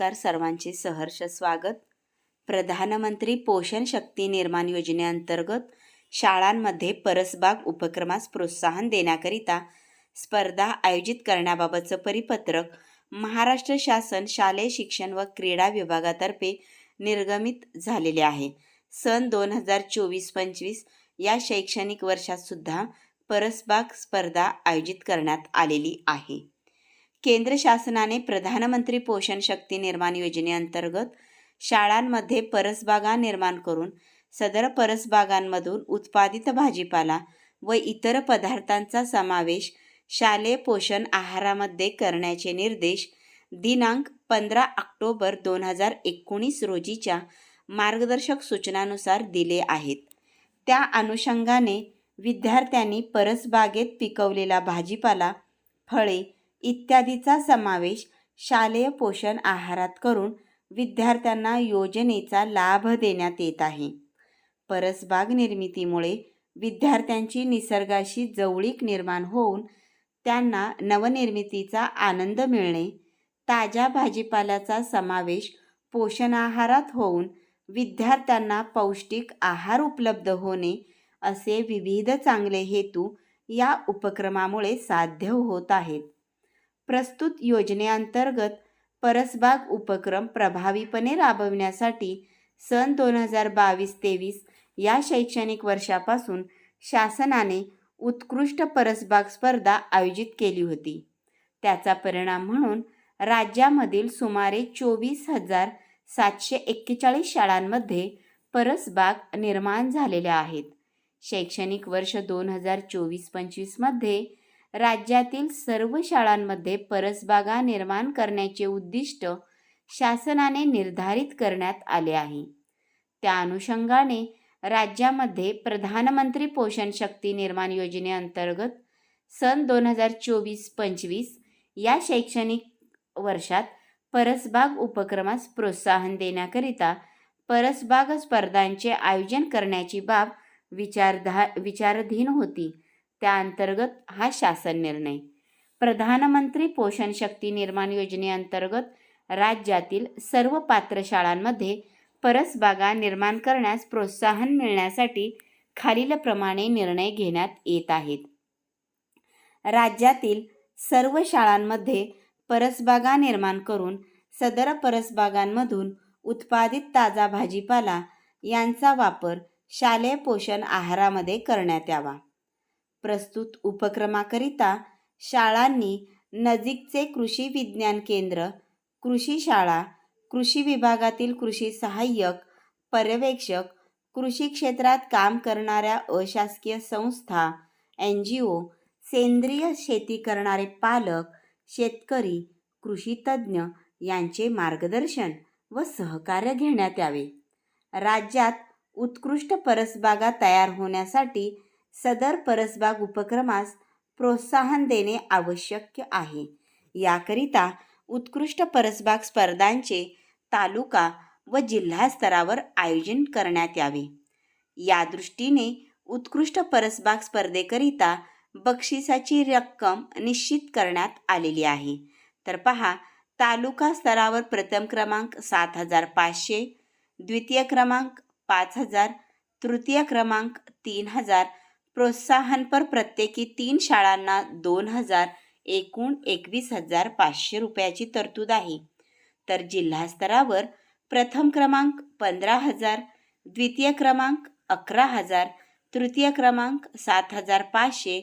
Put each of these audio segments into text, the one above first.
नमस्कार सर्वांचे सहर्ष स्वागत. प्रधानमंत्री पोषण शक्ती निर्माण योजनेअंतर्गत शाळांमध्ये परसबाग उपक्रमास प्रोत्साहन देण्याकरिता स्पर्धा आयोजित करण्याबाबतचं परिपत्रक महाराष्ट्र शासन शालेय शिक्षण व क्रीडा विभागातर्फे निर्गमित झालेले आहे. सन दोन हजार चोवीस पंचवीस या शैक्षणिक वर्षात सुद्धा परसबाग स्पर्धा आयोजित करण्यात आलेली आहे. केंद्र शासनाने प्रधानमंत्री पोषण शक्ती निर्माण योजनेअंतर्गत शाळांमध्ये परसबागा निर्माण करून सदर परसबागांमधून उत्पादित भाजीपाला व इतर पदार्थांचा समावेश शालेय पोषण आहारामध्ये करण्याचे निर्देश दिनांक पंधरा ऑक्टोबर दोन हजार एकोणीस रोजीच्या मार्गदर्शक सूचनानुसार दिले आहेत. त्या अनुषंगाने विद्यार्थ्यांनी परसबागेत पिकवलेला भाजीपाला फळे इत्यादीचा समावेश शालेय पोषण आहारात करून विद्यार्थ्यांना योजनेचा लाभ देण्यात येत आहे. परसबाग निर्मितीमुळे विद्यार्थ्यांची निसर्गाशी जवळीक निर्माण होऊन त्यांना नवनिर्मितीचा आनंद मिळणे ताज्या भाजीपाल्याचा समावेश पोषण आहारात होऊन विद्यार्थ्यांना पौष्टिक आहार उपलब्ध होणे असे विविध चांगले हेतू या उपक्रमामुळे साध्य होत आहेत. प्रस्तुत योजनेअंतर्गत परसबाग उपक्रम प्रभावीपणे राबविण्यासाठी सन दोन हजार बावीस तेवीस या शैक्षणिक वर्षापासून शासनाने उत्कृष्ट परसबाग स्पर्धा आयोजित केली होती. त्याचा परिणाम म्हणून राज्यामधील सुमारे चोवीस हजार सातशे एक्केचाळीस शाळांमध्ये परसबाग निर्माण झालेल्या आहेत. शैक्षणिक वर्ष दोन हजार चोवीस पंचवीसमध्ये राज्यातील सर्व शाळांमध्ये परसबागा निर्माण करण्याचे उद्दिष्ट शासनाने निर्धारित करण्यात आले आहे. त्या अनुषंगाने राज्यामध्ये प्रधानमंत्री पोषण शक्ती निर्माण योजनेअंतर्गत सन दोन हजार चोवीस पंचवीस या शैक्षणिक वर्षात परसबाग उपक्रमास प्रोत्साहन देण्याकरिता परसबाग स्पर्धांचे आयोजन करण्याची बाब विचारधा विचाराधीन होती. त्या अंतर्गत हा शासन निर्णय. प्रधानमंत्री पोषण शक्ती निर्माण योजनेअंतर्गत राज्यातील सर्व पात्र शाळांमध्ये परसबागा निर्माण करण्यास प्रोत्साहन मिळण्यासाठी खालीलप्रमाणे निर्णय घेण्यात येत आहेत. राज्यातील सर्व शाळांमध्ये परसबागा निर्माण करून सदर परसबागांमधून उत्पादित ताजा भाजीपाला यांचा वापर शालेय पोषण आहारामध्ये करण्यात यावा. प्रस्तुत उपक्रमाकरिता शाळांनी नजीकचे कृषी विज्ञान केंद्र कृषी शाळा कृषी विभागातील कृषी सहाय्यक पर्यवेक्षक कृषी क्षेत्रात काम करणाऱ्या अशासकीय संस्था एन जी ओ सेंद्रिय शेती करणारे पालक शेतकरी कृषी तज्ज्ञ यांचे मार्गदर्शन व सहकार्य घेण्यात यावे. राज्यात उत्कृष्ट परसबागा तयार होण्यासाठी सदर परसबाग उपक्रमास प्रोत्साहन देणे आवश्यक आहे. याकरिता उत्कृष्ट परसबाग स्पर्धांचे तालुका व जिल्हा स्तरावर आयोजन करण्यात यावे. या दृष्टीने उत्कृष्ट परसबाग स्पर्धेकरिता बक्षिसाची रक्कम निश्चित करण्यात आलेली आहे. तर पहा तालुका स्तरावर प्रथम क्रमांक सात हजार पाचशे द्वितीय क्रमांक पाच हजार तृतीय क्रमांक तीन हजार प्रोत्साहनपर प्रत्येकी तीन शाळांना दोन हजार एकूण एकवीस हजार पाचशे रुपयाची तरतूद आहे. तर जिल्हा स्तरावर प्रथम क्रमांक पंधरा हजार द्वितीय क्रमांक अकरा हजार तृतीय क्रमांक सात हजार पाचशे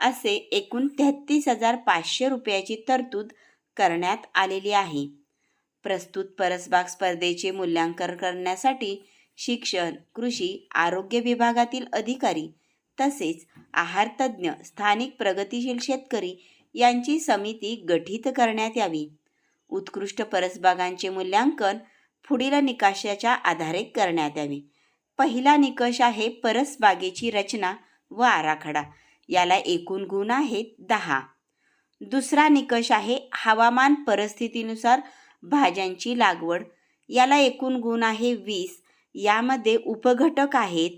असे एकूण तेहत्तीस हजार पाचशे रुपयाची तरतूद करण्यात आलेली आहे. प्रस्तुत परसबाग स्पर्धेचे मूल्यांकन करण्यासाठी शिक्षण कृषी आरोग्य विभागातील अधिकारी तसेच आहार तज्ज्ञ स्थानिक प्रगतीशील शेतकरी यांची समिती गठीत करण्यात यावी. उत्कृष्ट परसबागांचे मूल्यांकन पुढील निकषाच्या आधारे करण्यात यावे. पहिला निकष आहे परसबागेची रचना व आराखडा. याला एकूण गुण आहेत दहा. दुसरा निकष आहे हवामान परिस्थितीनुसार भाज्यांची लागवड. याला एकूण गुण आहे वीस. यामध्ये उपघटक आहेत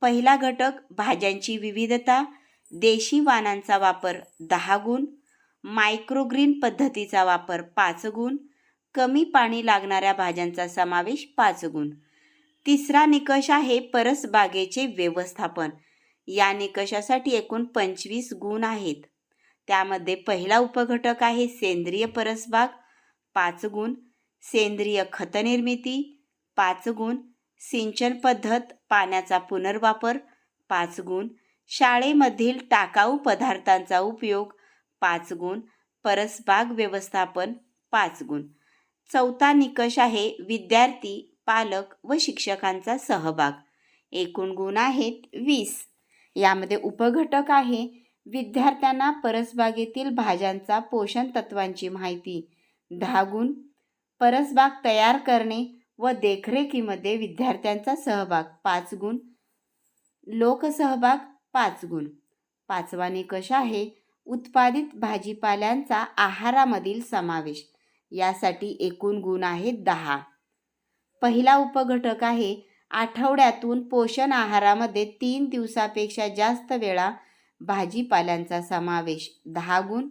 पहिला घटक भाज्यांची विविधता देशी वाणांचा वापर दहा गुण मायक्रोग्रीन पद्धतीचा वापर पाच गुण कमी पाणी लागणाऱ्या भाज्यांचा समावेश पाच गुण. तिसरा निकष आहे परसबागेचे व्यवस्थापन. या निकषासाठी एकूण पंचवीस गुण आहेत. त्यामध्ये पहिला उपघटक आहे सेंद्रिय परसबाग पाच गुण सेंद्रिय खतनिर्मिती पाच गुण सिंचन पद्धत पाण्याचा पुनर्वापर पाच गुण शाळेमधील टाकाऊ पदार्थांचा उपयोग पाच गुण परसबाग व्यवस्थापन पाच गुण. चौथा निकष आहे विद्यार्थी पालक व शिक्षकांचा सहभाग. एकूण गुण आहेत वीस. यामध्ये उपघटक आहे विद्यार्थ्यांना परसबागेतील भाज्यांचा पोषण तत्वांची माहिती. दहा गुण. परसबाग तयार करणे व देखरेखीमध्ये विद्यार्थ्यांचा सहभाग पाच गुण. लोकसहभाग पाच गुण. पाचवा निकष आहे? उत्पादित भाजीपाल्यांचा आहारामधील समावेश. यासाठी एकूण गुण आहेत दहा. पहिला उपघटक आहे आठवड्यातून पोषण आहारामध्ये तीन दिवसापेक्षा जास्त वेळा भाजीपाल्यांचा समावेश. दहा गुण.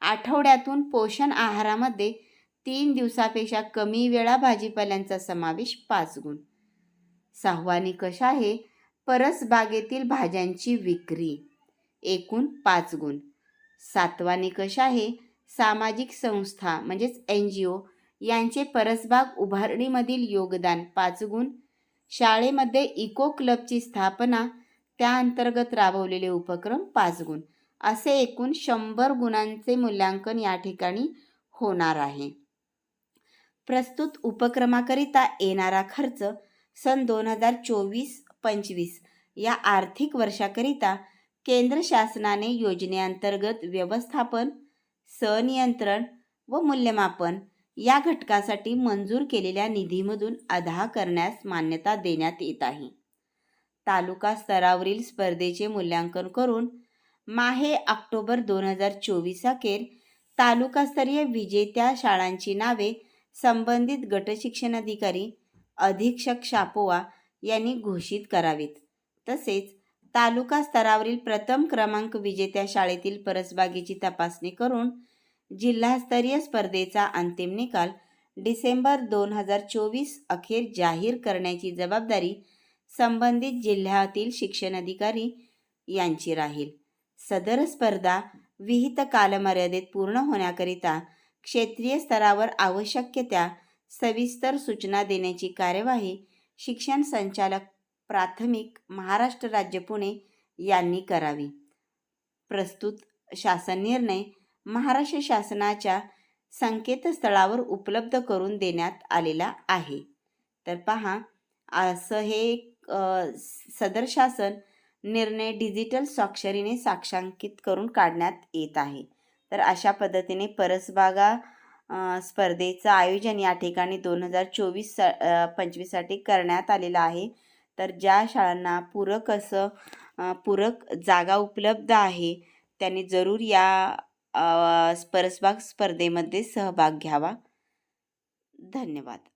आठवड्यातून पोषण आहारामध्ये तीन दिवसापेक्षा कमी वेळा भाजीपाल्यांचा समावेश पाच गुण. सहावा निकष आहे? परसबागेतील भाज्यांची विक्री. एकूण पाच गुण. सातवा निकष आहे? सामाजिक संस्था म्हणजेच एन जी ओ यांचे परसबाग उभारणीमधील योगदान पाच गुण. शाळेमध्ये इको क्लबची स्थापना त्या अंतर्गत राबवलेले उपक्रम पाच गुण. असे एकूण शंभर गुणांचे मूल्यांकन या ठिकाणी होणार आहे. प्रस्तुत उपक्रमाकरिता येणारा खर्च सन दोन हजार चोवीस पंचवीस या आर्थिक वर्षाकरिता केंद्र शासनाने योजनेअंतर्गत व्यवस्थापन सनियंत्रण व मूल्यमापन या घटकासाठी मंजूर केलेल्या निधीमधून अदा करण्यास मान्यता देण्यात येत आहे. तालुका स्तरावरील स्पर्धेचे मूल्यांकन करून माहे ऑक्टोबर दोन हजार चोवीस अखेर तालुकास्तरीय विजेत्या शाळांची नावे संबंधित गटशिक्षणाधिकारी अधीक्षक शापोवा यांनी घोषित करावेत. तसेच तालुका स्तरावरील प्रथम क्रमांक विजेत्या शाळेतील परसबागेची तपासणी करून जिल्हास्तरीय स्पर्धेचा अंतिम निकाल डिसेंबर दोन हजार चोवीस अखेर जाहीर करण्याची जबाबदारी संबंधित जिल्ह्यातील शिक्षणाधिकारी यांची राहील. सदर स्पर्धा विहित कालमर्यादेत पूर्ण होण्याकरिता क्षेत्रीय स्तरावर आवश्यक त्या सविस्तर सूचना देण्याची कार्यवाही शिक्षण संचालक प्राथमिक महाराष्ट्र राज्य पुणे यांनी करावी. प्रस्तुत शासन निर्णय महाराष्ट्र शासनाच्या संकेतस्थळावर उपलब्ध करून देण्यात आलेला आहे. तर पहा असं हे सदर शासन निर्णय डिजिटल स्वाक्षरीने साक्षांकित करून काढण्यात येत आहे. तर अशा पद्धतीने परसबागा स्पर्धेचं आयोजन या ठिकाणी दोन हजार चोवीस पंचवीससाठी करण्यात आलेलं आहे. तर ज्या शाळांना पूरक असं पूरक जागा उपलब्ध आहे त्यांनी जरूर या परसबाग स्पर्धेमध्ये सहभाग घ्यावा. धन्यवाद.